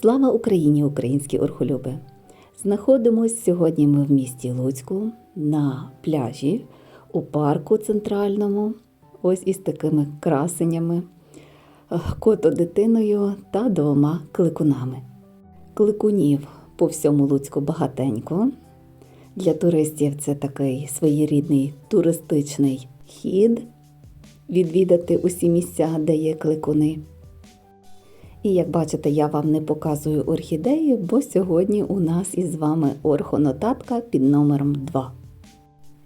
Слава Україні, українські орхолюби! Знаходимось сьогодні ми в місті Луцьку на пляжі у парку центральному, ось із такими красенями, е, кото-дитиною та двома кликунами. Кликунів по всьому Луцьку багатенько. Для туристів це такий своєрідний туристичний хід відвідати усі місця, де є кликуни. І як бачите, я вам не показую орхідеї, бо сьогодні у нас із вами орхонотатка під номером 2.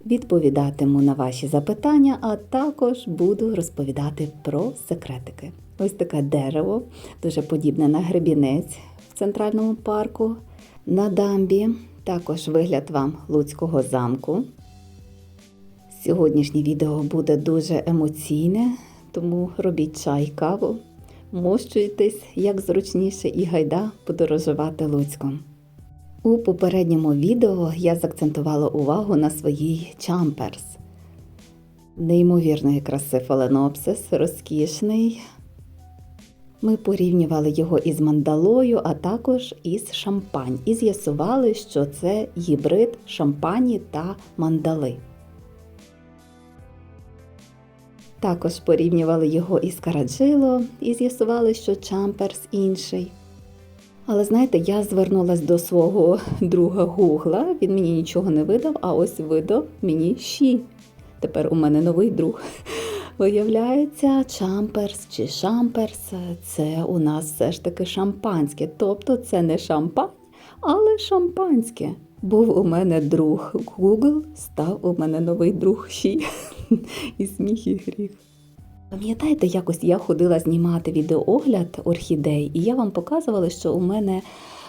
Відповідатиму на ваші запитання, а також буду розповідати про секретики. Ось таке дерево, дуже подібне на гребінець в центральному парку, на дамбі. Також вигляд вам Луцького замку. Сьогоднішнє відео буде дуже емоційне, тому робіть чай, каву, мощуйтесь як зручніше і гайда подорожувати Луцьком. У попередньому відео я заакцентувала увагу на своїй чамперс. Неймовірної краси фаленопсис, розкішний. Ми порівнювали його із мандалою, а також із шампань, і з'ясували, що це гібрид шампані та мандали. Також порівнювали його із караджило і з'ясували, що чамперс інший. Але знаєте, я звернулася до свого друга Гугла, він мені нічого не видав, а ось видав мені щі. Тепер у мене новий друг. Виявляється, чамперс чи шамперс це у нас все ж таки шампанське. Тобто це не шампань, але шампанське. Був у мене друг Google, став у мене новий друг Ші. І сміх, і гріх. Пам'ятаєте, якось я ходила знімати відеоогляд орхідей, і я вам показувала, що у мене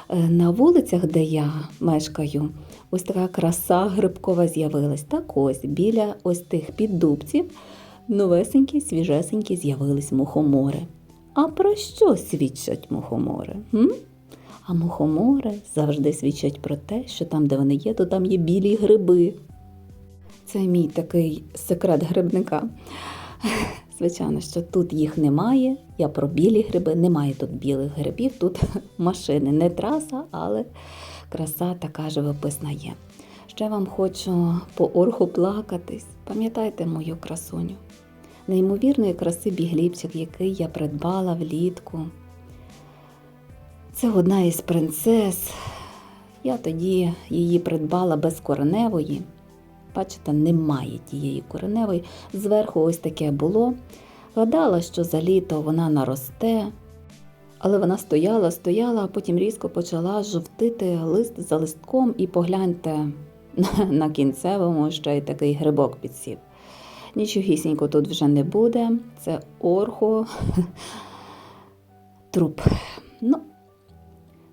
е, на вулицях, де я мешкаю, ось така краса грибкова з'явилась. Так ось біля ось тих піддубців новесенькі, свіжесенькі з'явились мухомори. А про що свідчать мухомори? М? А мухомори завжди свідчать про те, що там, де вони є, то там є білі гриби. Це мій такий секрет грибника. Звичайно, що тут їх немає. Я про білі гриби, немає тут білих грибів, тут машини, не траса, але краса така живописна є. Ще вам хочу по орху плакатись. Пам'ятайте мою красуню. Неймовірної краси бігліпчик, який я придбала влітку. Це одна із принцес. Я тоді її придбала без кореневої. Бачите, немає тієї кореневої. Зверху ось таке було. Гадала, що за літо вона наросте, але вона стояла, стояла, а потім різко почала жовтити лист за листком, і погляньте на кінцевому ще й такий грибок підсів. Нічогісінько тут вже не буде. Це орхо труп. Ну,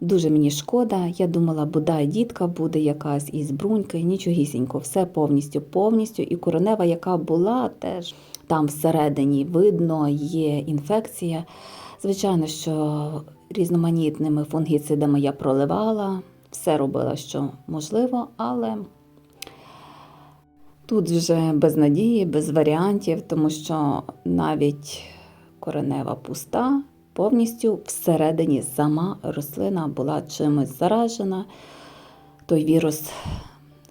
Дуже мені шкода. Я думала, бодай дітка буде якась із бруньки, нічогісінько, все повністю, повністю. І коронева, яка була, теж там всередині видно, є інфекція. Звичайно, що різноманітними фунгіцидами я проливала, все робила, що можливо, але тут вже без надії, без варіантів, тому що навіть коренева пуста повністю всередині сама рослина була чимось заражена. Той вірус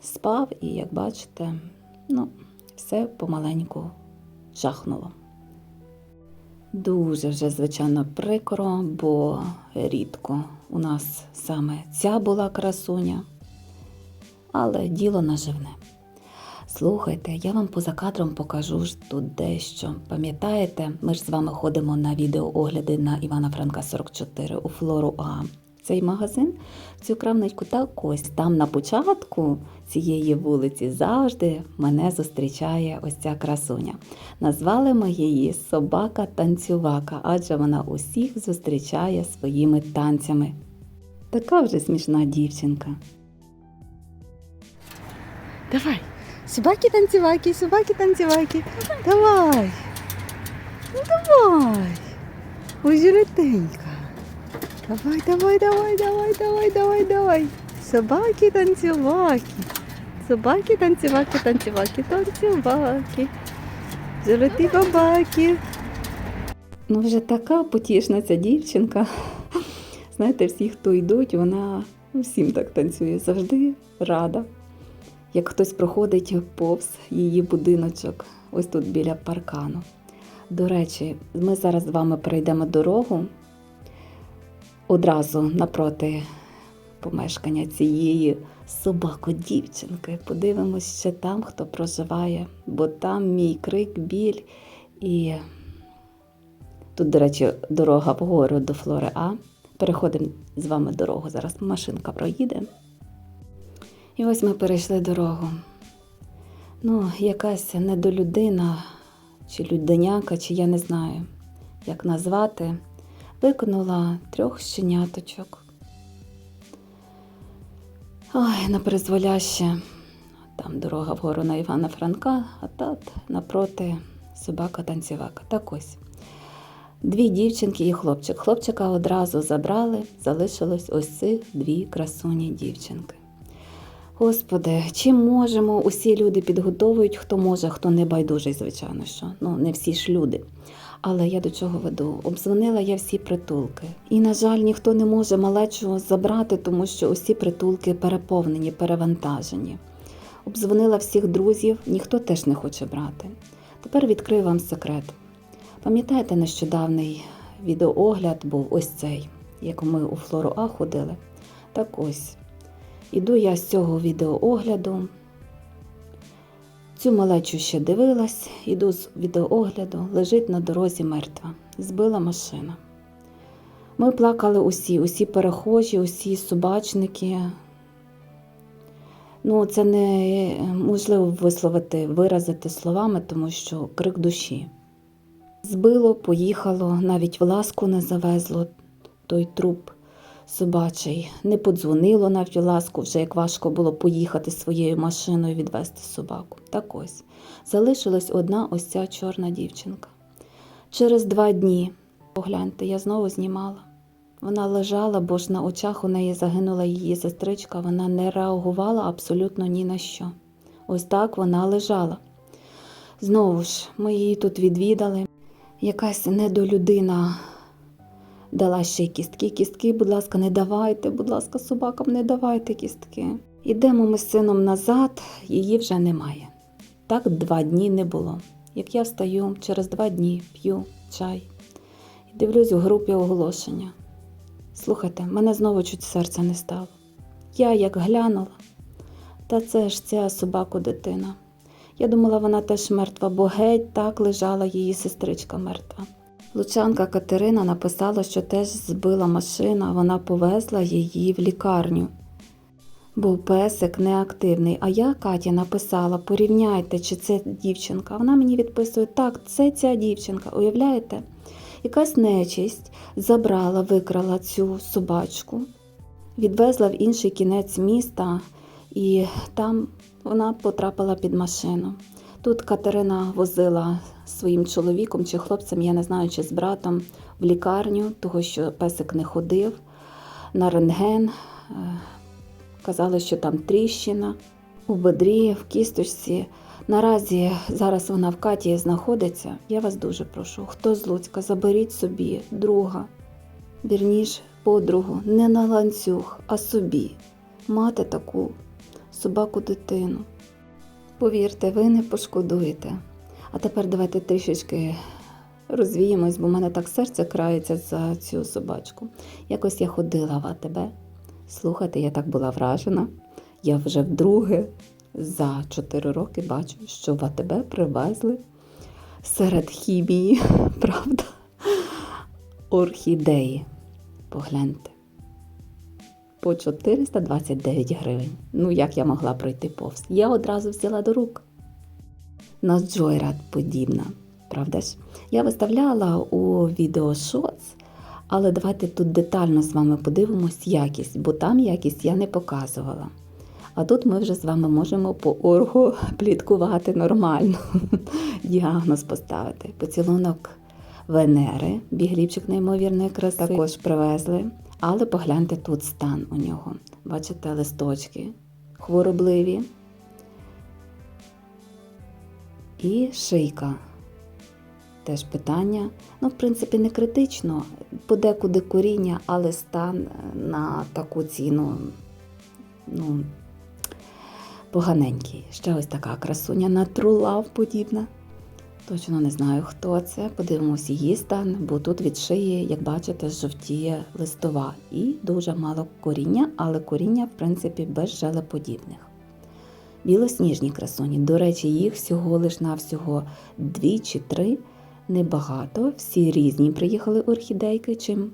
спав, і, як бачите, ну, все помаленьку жахнуло. Дуже вже, звичайно, прикро, бо рідко у нас саме ця була красуня, але діло наживне. Слухайте, я вам поза кадром покажу ж тут дещо. Пам'ятаєте, ми ж з вами ходимо на відеоогляди на Івана Франка 44 у Флору А. Цей магазин, цю крамничку так ось там на початку цієї вулиці завжди мене зустрічає ось ця красуня. Назвали ми її собака-танцювака, адже вона усіх зустрічає своїми танцями. Така вже смішна дівчинка. Давай. Собаки-танцеваки, собаки-танцеваки. Давай. Ну давай. Ой, жиротенька. Давай, давай, давай, давай, давай, давай, давай. Собаки-танцеваки. Собаки-танцеваки, танцеваки, танцеваки. Золоті бабаки. Ну, вже така потішна ця дівчинка. знаєте, всі, хто йдуть, вона всім так танцює, завжди рада. Як хтось проходить повз її будиночок, ось тут біля паркану. До речі, ми зараз з вами перейдемо дорогу одразу напроти помешкання цієї собако-дівчинки. Подивимось ще там, хто проживає, бо там мій крик, біль і тут, до речі, дорога вгору до Флори А. Переходимо з вами дорогу. Зараз машинка проїде. І ось ми перейшли дорогу. Ну, якась недолюдина, чи людиняка, чи я не знаю, як назвати, виконала трьох щеняточок. Ой, на призволяще. Там дорога вгору на Івана Франка, а тут напроти собака-танцівака. Так ось. Дві дівчинки і хлопчик. Хлопчика одразу забрали, залишилось ось цих дві красуні дівчинки. Господи, чим можемо, усі люди підготовують, хто може, хто не байдужий, звичайно, що ну не всі ж люди. Але я до чого веду? Обдзвонила я всі притулки. І, на жаль, ніхто не може малечого забрати, тому що усі притулки переповнені, перевантажені. Обдзвонила всіх друзів, ніхто теж не хоче брати. Тепер відкрию вам секрет. Пам'ятаєте, нещодавний відеоогляд був ось цей, як ми у Флору А ходили? Так ось. Іду я з цього відеоогляду. Цю малечу ще дивилась, іду з відеоогляду, лежить на дорозі мертва. Збила машина. Ми плакали усі, усі перехожі, усі собачники. Ну, це не можливо висловити, виразити словами, тому що крик душі. Збило, поїхало, навіть в ласку не завезло той труп собачий. Не подзвонило навіть ласку, вже як важко було поїхати своєю машиною відвезти собаку. Так ось залишилась одна ось ця чорна дівчинка. Через два дні, погляньте, я знову знімала. Вона лежала, бо ж на очах у неї загинула її сестричка, вона не реагувала абсолютно ні на що. Ось так вона лежала. Знову ж, ми її тут відвідали. Якась недолюдина дала ще й кістки. Кістки, будь ласка, не давайте, будь ласка, собакам не давайте кістки. Ідемо ми з сином назад, її вже немає. Так два дні не було. Як я встаю, через два дні п'ю чай і дивлюсь у групі оголошення. Слухайте, мене знову чуть серця не стало. Я як глянула, та це ж ця собаку дитина. Я думала, вона теж мертва, бо геть так лежала її сестричка мертва. Лучанка Катерина написала, що теж збила машина, вона повезла її в лікарню. Був песик неактивний. А я Каті написала: порівняйте, чи це дівчинка. Вона мені відписує, так, це ця дівчинка. Уявляєте? Якась нечисть забрала, викрала цю собачку, відвезла в інший кінець міста, і там вона потрапила під машину. Тут Катерина возила своїм чоловіком чи хлопцем, я не знаю, чи з братом, в лікарню, того що песик не ходив на рентген. Е, Казали, що там тріщина у бедрі, в кісточці. Наразі зараз вона в Каті знаходиться. Я вас дуже прошу, хто з Луцька, заберіть собі друга, вірніш, подругу, не на ланцюг, а собі. Мати таку собаку дитину. Повірте, ви не пошкодуєте. А тепер давайте трішечки розвіємось, бо в мене так серце крається за цю собачку. Якось я ходила в АТБ. Слухайте, я так була вражена. Я вже вдруге за 4 роки бачу, що в АТБ привезли серед хімії, правда, орхідеї. Погляньте. По 429 гривень. Ну, як я могла пройти повз? Я одразу взяла до рук. На Джойрад подібна, правда ж? Я виставляла у відео шоц, але давайте тут детально з вами подивимось якість, бо там якість я не показувала. А тут ми вже з вами можемо по оргу пліткувати нормально, діагноз поставити. Поцілунок Венери, бігліпчик неймовірної краси, також привезли. Але погляньте тут стан у нього. Бачите, листочки хворобливі. І шийка. теж питання. Ну, в принципі, не критично, подекуди коріння, але стан на таку ціну ну, поганенький. Ще ось така красуня на трулав подібна. Точно не знаю, хто це. Подивимось її стан, бо тут від шиї, як бачите, жовтіє листова і дуже мало коріння, але коріння, в принципі, без желеподібних. Білосніжні красуні, до речі, їх всього лиш навсього дві чи три, небагато. Всі різні приїхали орхідейки, чим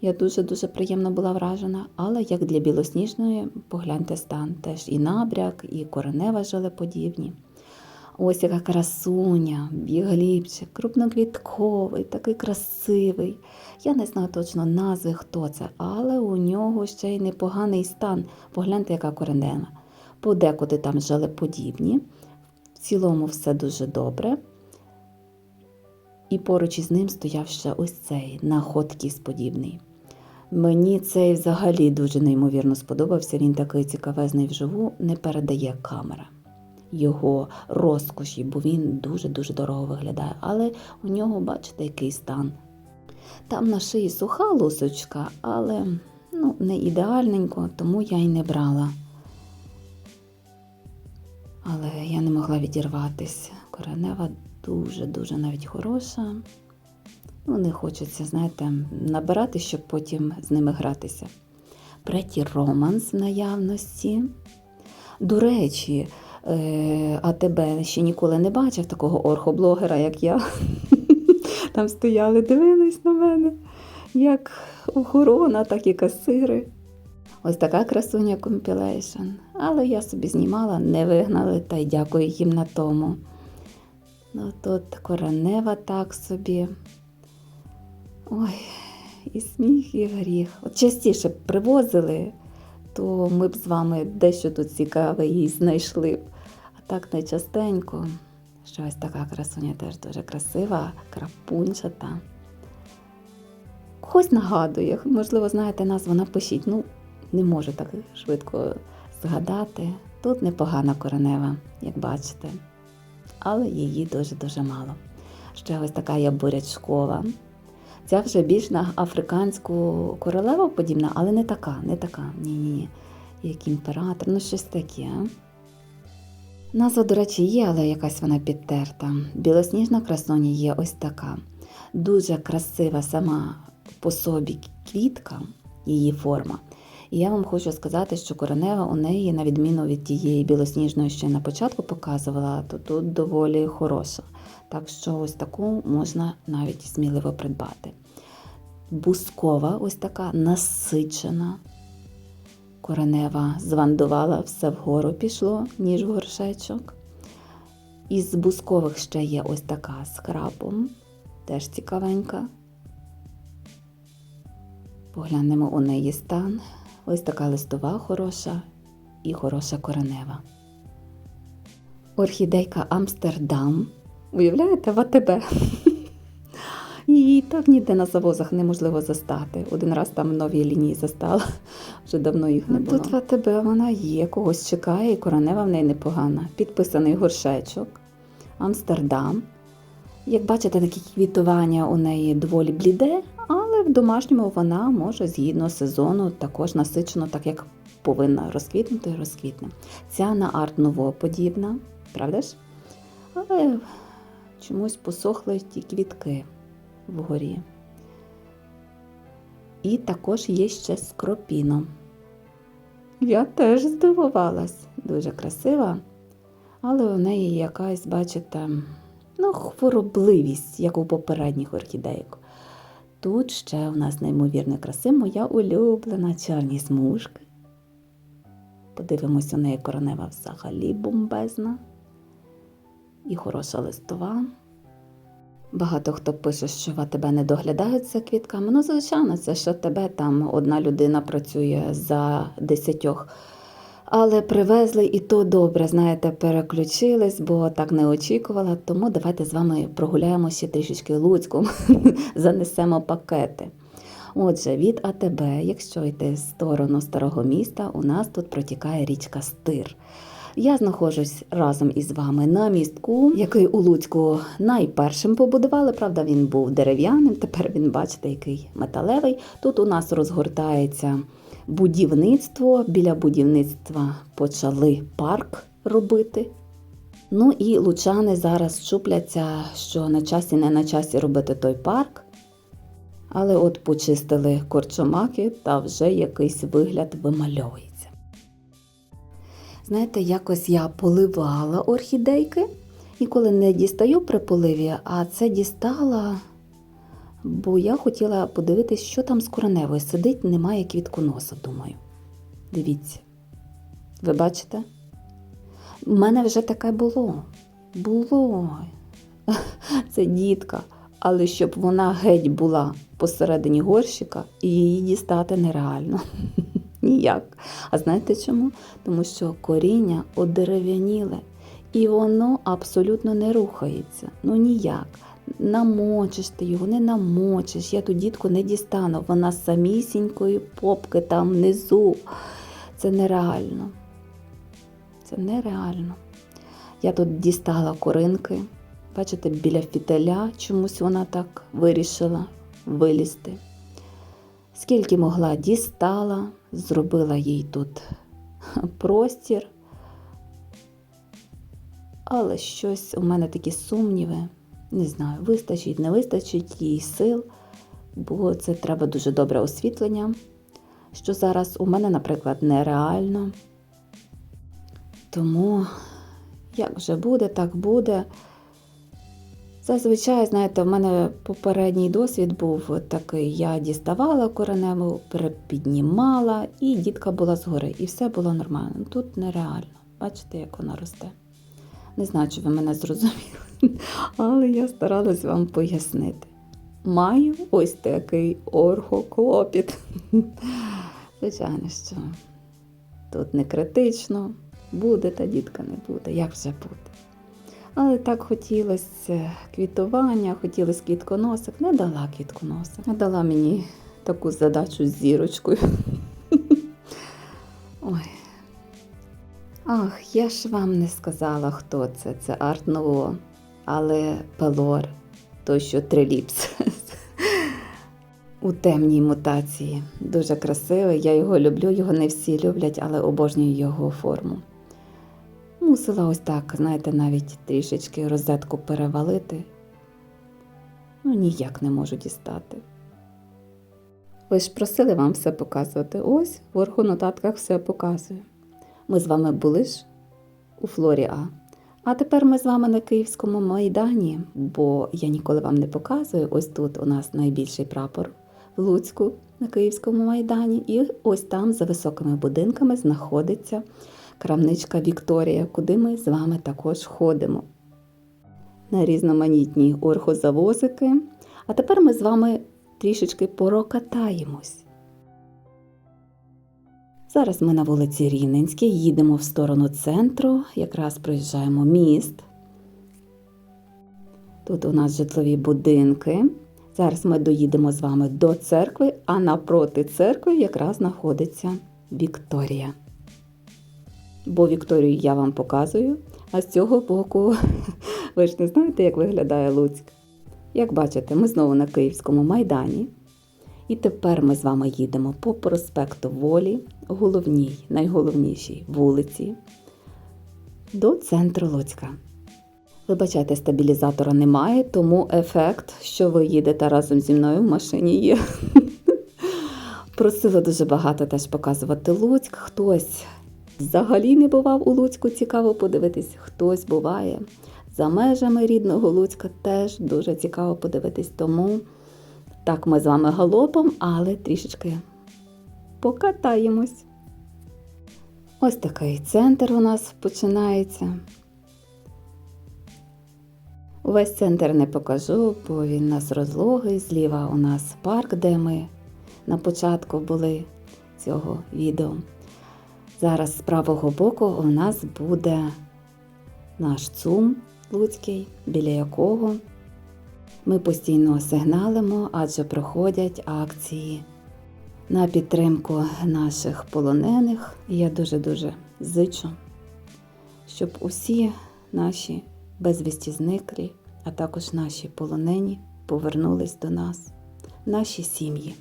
я дуже-дуже приємно була вражена. Але як для білосніжної, погляньте стан, теж і набряк, і коренева желеподібні. Ось яка красуня, бігліпчик, крупноквітковий, такий красивий. Я не знаю точно назви, хто це, але у нього ще й непоганий стан. Погляньте, яка коренева. Подекуди там желеподібні. В цілому все дуже добре. І поруч із ним стояв ще ось цей находкіс подібний. Мені цей взагалі дуже неймовірно сподобався. Він такий цікавезний вживу, не передає камера його розкоші, бо він дуже-дуже дорого виглядає. Але у нього, бачите, який стан. Там на шиї суха лусочка, але ну, не ідеальненько, тому я й не брала. Але я не могла відірватися. Коренева дуже-дуже навіть хороша. Ну, не хочеться, знаєте, набирати, щоб потім з ними гратися. Преті романс в наявності. До речі, е, а тебе ще ніколи не бачив такого орхоблогера, як я. Там стояли, дивились на мене, як охорона, так і касири. Ось така красуня компілейшн. Але я собі знімала, не вигнали, та й дякую їм на тому. Ну тут коронева так собі. Ой, і сміх, і гріх. От частіше привозили, то ми б з вами дещо тут цікаве їй знайшли б. А так не частенько. Що ось така красуня теж дуже красива, крапунчата. Когось нагадує, можливо, знаєте назву, напишіть. Ну, не можу так швидко згадати. Тут непогана коренева, як бачите, але її дуже-дуже мало. Ще ось така є бурячкова. Ця вже більш на африканську королеву подібна, але не така, не така. Ні-ні. Як імператор, ну щось таке. Назва, до речі, є, але якась вона підтерта. Білосніжна красуня є ось така. Дуже красива сама по собі квітка, її форма. І я вам хочу сказати, що коренева у неї, на відміну від тієї білосніжної, що я на початку показувала, то тут доволі хороша. Так що ось таку можна навіть сміливо придбати. Бускова, ось така насичена. Коренева звандувала, все вгору пішло, ніж в горшечок. Із бускових ще є ось така з крапом, теж цікавенька. Поглянемо у неї стан. Ось така листова хороша і хороша коренева. Орхідейка Амстердам. Уявляєте, в АТБ. Її так ніде на завозах неможливо застати. Один раз там в новій лінії застала, вже давно їх не було. тут в АТБ вона є, когось чекає, і коренева в неї непогана. Підписаний горшечок, Амстердам. Як бачите, такі квітування у неї доволі бліде, але в домашньому вона може згідно сезону також насичено, так як повинна розквітнути, розквітне. Ця на арт ново подібна, правда ж? Але чомусь посохли ті квітки вгорі. І також є ще скропіно. Я теж здивувалась, дуже красива, але у неї якась, бачите, ну, хворобливість, як у попередніх орхідейок. Тут ще у нас неймовірно краси, моя улюблена чорні смужки. Подивимось, у неї коронева взагалі бомбезна і хороша листова. Багато хто пише, що АТБ не доглядають за квітками. Ну, звичайно, це що тебе там одна людина працює за десятьох. Але привезли і то добре, знаєте, переключились, бо так не очікувала. Тому давайте з вами прогуляємо ще трішечки Луцьком, занесемо пакети. Отже, від АТБ, якщо йти в сторону старого міста, у нас тут протікає річка Стир. Я знаходжусь разом із вами на містку, який у Луцьку найпершим побудували. Правда, він був дерев'яним. Тепер він, бачите, який металевий. Тут у нас розгортається будівництво. Біля будівництва почали парк робити. Ну і лучани зараз чупляться, що на часі, не на часі робити той парк. Але от почистили корчомаки та вже якийсь вигляд вимальовується. Знаєте, якось я поливала орхідейки, ніколи не дістаю при поливі, а це дістала, бо я хотіла подивитись, що там з кореневою сидить, немає квітконоса, думаю. Дивіться, ви бачите? У мене вже таке було. Було. Це дітка. Але щоб вона геть була посередині горщика, її дістати нереально. Ніяк. А знаєте чому? Тому що коріння одерев'яніле, і воно абсолютно не рухається. Ну ніяк. Намочиш ти його, не намочиш. Я ту дітку не дістану. Вона самісінької попки там внизу. Це нереально. Це нереально. Я тут дістала коринки. Бачите, біля фітеля чомусь вона так вирішила вилізти. Скільки могла, дістала, зробила їй тут простір. Але щось у мене такі сумніви. Не знаю, вистачить, не вистачить їй сил, бо це треба дуже добре освітлення, що зараз у мене, наприклад, нереально. Тому, як вже буде, так буде. Зазвичай, знаєте, в мене попередній досвід був такий: я діставала кореневу, перепіднімала, і дітка була згори, і все було нормально. Тут нереально. Бачите, як вона росте. Не знаю, чи ви мене зрозуміли, але я старалась вам пояснити. Маю ось такий орхоклопіт. Звичайно, що тут не критично, буде та дітка не буде, як вже буде. Але так хотілося квітування, хотілося квітконосик. Не дала квітконосик. Не дала мені таку задачу з зірочкою. Ой. Ах, я ж вам не сказала, хто це. Це Арт Ново. Але Пелор, той, що триліпс. У темній мутації. Дуже красивий. Я його люблю, його не всі люблять, але обожнюю його форму. Мусила ось так, знаєте, навіть трішечки розетку перевалити. Ну, ніяк не можу дістати. Ви ж просили вам все показувати. Ось в оргонотатках все показую. Ми з вами були ж у Флорі А. А тепер ми з вами на Київському майдані, бо я ніколи вам не показую. Ось тут у нас найбільший прапор в Луцьку на Київському майдані. І ось там, за високими будинками, знаходиться крамничка Вікторія, куди ми з вами також ходимо. На різноманітні орхозавозики. А тепер ми з вами трішечки порокатаємось. Зараз ми на вулиці Рівненській, їдемо в сторону центру, якраз проїжджаємо міст. Тут у нас житлові будинки. Зараз ми доїдемо з вами до церкви, а напроти церкви якраз знаходиться Вікторія. Бо Вікторію я вам показую, а з цього боку ви ж не знаєте, як виглядає Луцьк. Як бачите, ми знову на Київському майдані. І тепер ми з вами їдемо по проспекту Волі, головній, найголовнішій вулиці, до центру Луцька. Вибачайте, стабілізатора немає, тому ефект, що ви їдете разом зі мною в машині є. Просили дуже багато теж показувати Луцьк. Хтось взагалі не бував у Луцьку, цікаво подивитись, хтось буває. За межами рідного Луцька теж дуже цікаво подивитись. Тому так ми з вами галопом, але трішечки покатаємось. Ось такий центр у нас починається. Увесь центр не покажу, бо він у нас розлогий. Зліва у нас парк, де ми на початку були цього відео. Зараз з правого боку у нас буде наш ЦУМ Луцький, біля якого ми постійно сигналимо, адже проходять акції на підтримку наших полонених. Я дуже-дуже зичу, щоб усі наші безвісті зниклі, а також наші полонені повернулись до нас, наші сім'ї.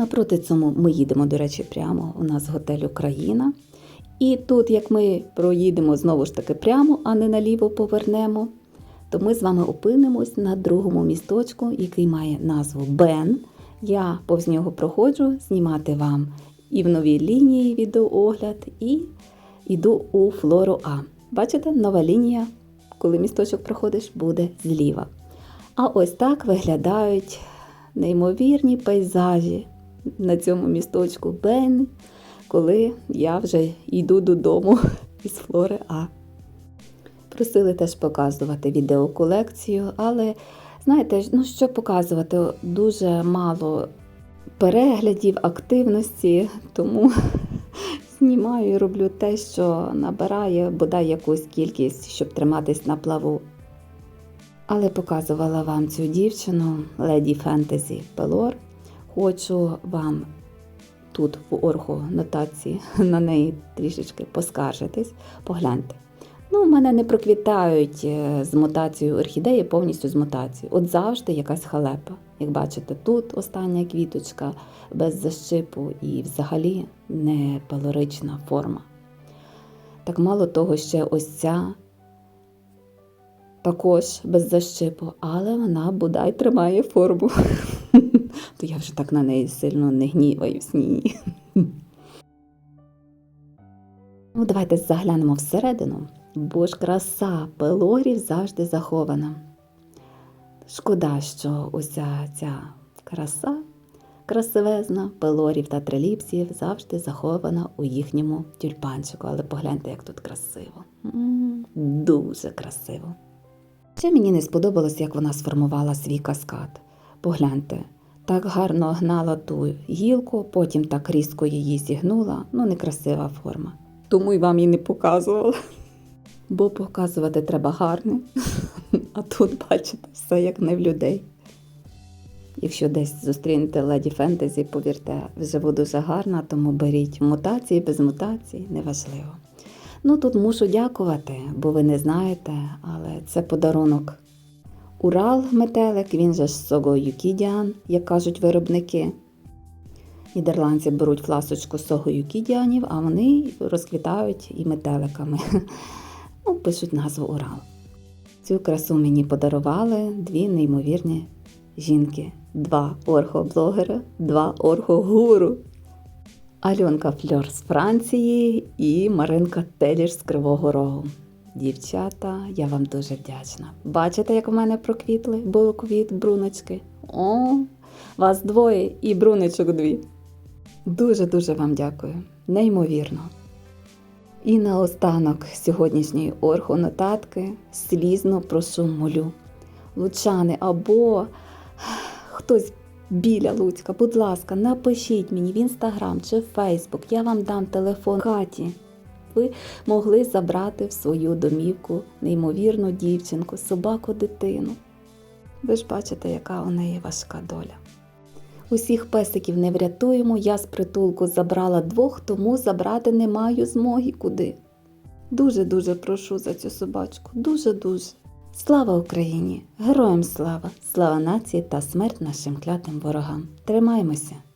Напроти цьому ми їдемо, до речі, прямо. У нас готель Україна. І тут, як ми проїдемо знову ж таки прямо, а не наліво повернемо, то ми з вами опинимось на другому місточку, який має назву Бен. Я повз нього проходжу знімати вам і в новій лінії відеоогляд, і йду у флору А. Бачите, нова лінія, коли місточок проходиш, буде зліва. А ось так виглядають неймовірні пейзажі на цьому місточку Бен, коли я вже йду додому із флори А. Просили теж показувати відеоколекцію, але знаєте, ну що показувати? Дуже мало переглядів, активності, тому знімаю і роблю те, що набирає бодай якусь кількість, щоб триматись на плаву. Але показувала вам цю дівчину, леді фентезі Пелор. Хочу вам тут в орху нотації на неї трішечки поскаржитись. Погляньте. Ну, мене не проквітають е, з мутацією орхідеї повністю з мутацією. От завжди якась халепа. Як бачите, тут остання квіточка без защипу і взагалі не палорична форма. Так мало того, ще ось ця також без защипу, але вона бодай тримає форму. То я вже так на неї сильно не гніваюсь. Ні. Ну, давайте заглянемо всередину, бо ж краса пелорів завжди захована. Шкода, що уся ця краса красивезна пелорів та триліпсів завжди захована у їхньому тюльпанчику. Але погляньте, як тут красиво. Дуже красиво. Ще мені не сподобалось, як вона сформувала свій каскад. Погляньте, так гарно гнала ту гілку, потім так різко її зігнула. Ну, некрасива форма. Тому й вам її не показувала. Бо показувати треба гарне, а тут, бачите, все як не в людей. Якщо десь зустрінете леді фентезі, повірте, вживу дуже гарна, тому беріть мутації, без мутацій, неважливо. Ну тут мушу дякувати, бо ви не знаєте, але це подарунок. Урал метелик, він же Сого Юкідіан, як кажуть виробники. Нідерландці беруть фласочку Сого Юкідіанів, а вони розквітають і метеликами. Ну, пишуть назву Урал. Цю красу мені подарували дві неймовірні жінки. Два орхоблогера, два орхогуру. Альонка Фльор з Франції і Маринка Теліш з Кривого Рогу. Дівчата, я вам дуже вдячна. Бачите, як у мене проквітли булоквіт, бруночки? О, вас двоє і бруночок дві. Дуже-дуже вам дякую. Неймовірно. І наостанок сьогоднішньої орхонотатки слізно прошу молю. Лучани або хтось біля Луцька, будь ласка, напишіть мені в інстаграм чи в Фейсбук, я вам дам телефон Каті. Ви могли забрати в свою домівку неймовірну дівчинку, собаку, дитину. Ви ж бачите, яка у неї важка доля. Усіх песиків не врятуємо, я з притулку забрала двох, тому забрати не маю змоги куди. Дуже-дуже прошу за цю собачку, дуже-дуже. Слава Україні! Героям слава! Слава нації та смерть нашим клятим ворогам! Тримаймося!